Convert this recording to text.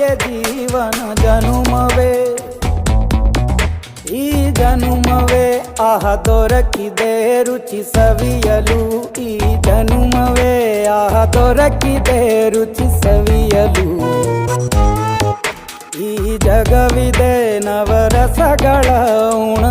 ಕಲೆಯ ಜೀವನ ಜನುಮವೇ ಈ ಜನುಮವೇ ಆಹ ದೊರಕಿದೆ ರುಚಿ ಸವಿಯಲು ಈ ಜನುಮವೇ ಆಹ ದೊರಕಿದೆ ರುಚಿ ಸವಿಯಲು ಈ ಜಗವಿದೆ ನವರಸಗಳ ಉಣಬಡಿಸಲು